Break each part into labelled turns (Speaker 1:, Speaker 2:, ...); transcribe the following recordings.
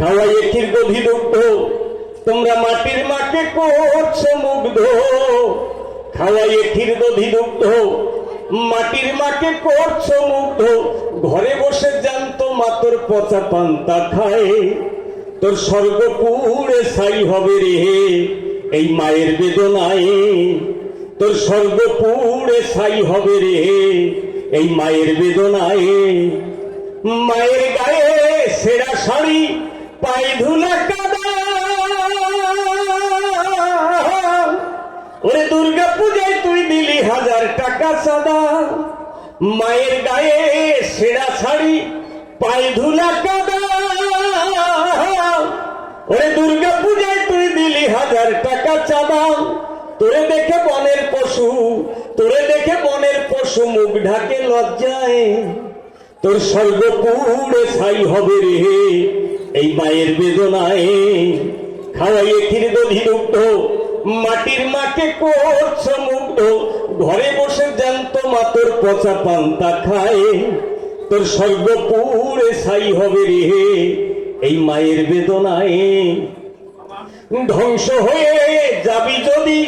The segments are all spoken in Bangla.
Speaker 1: খাওয়াইয়ে ক্ষীর দধি দুগ্ধ তোমরা মাটির মাকে করছ মুগ্ধ। খাওয়াইয়ে ক্ষীর দধি দুগ্ধ মাটির মাকে করছ মুগ্ধ। ঘরে বসে জানতো মাতর পচা পান্তা খায়। তোর স্বর্গ পুড়ে ছাই হবে রে এই মায়ের বেদনায়। তোর স্বর্গ পুড়ে ছাই হবে রে এই মায়ের বেদনায়। মায়ের গায়ে সেরা শাড়ি পায়ে ধুলা ওরে দুর্গা পূজায় তুই দিলি হাজার টাকা সাদা। মায়ের গায়ে সেরা শাড়ি, পায়ে ধুলা কাদা। ওরে দুর্গা পূজায় তুই দিলি হাজার টাকা চাঁদা। তোরে দেখে বনের পশু, তোরে দেখে বনের পশু মুখ ঢাকে লজ্জায়। তোর স্বর্গ পুড়ে ছাই হবে রে। এই মায়ের বেদনায় খাওয়াইয়ে ক্ষীর দধি দুগ্ধ মাটির মাকে করছ মুগ্ধ, ঘরে বসে জ্যান্ত মাতর পচা পান্তা খায়। তোর স্বর্গ পুড়ে ছাই হবে রে এই মায়ের বেদনায়। ধ্বংস হয়ে যাবি যদি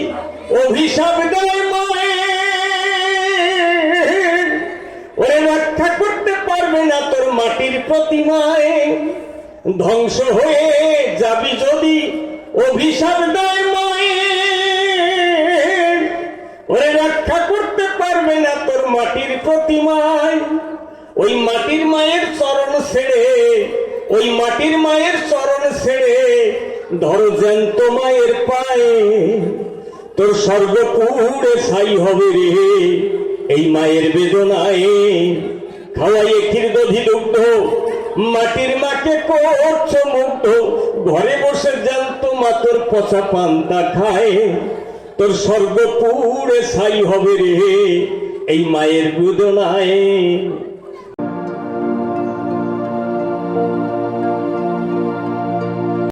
Speaker 1: অভিশাপ দেয় মায়ের। ওরে রক্ষা করতে পারবে না তোর মাটির প্রতিমায়। ধ্বংস হয়ে যাবি যদি অভিশাপ দেয় মায়ের। ওরে রক্ষা করতে পারবে না তোর মাটির প্রতিমায়। ওই মাটির মায়ের চরণ ছেড়ে, ওই মাটির মায়ের চরণ ছেড়ে ধরো জ্যান্ত মায়ের পায়ে। তোর স্বর্গ পুড়ে ছাই হবে রে এই মায়ের বেদনায়। খাওয়াইয়ে ক্ষীর দধি দুগ্ধ মাটির মাকে করছ মুগ্ধ ঘরে বসে যান জ্যান্ত মাতর পচা পান্তা খায়। তোর স্বর্গ পুড়ে ছাই হবে রে, এই মায়ের বেদনায়।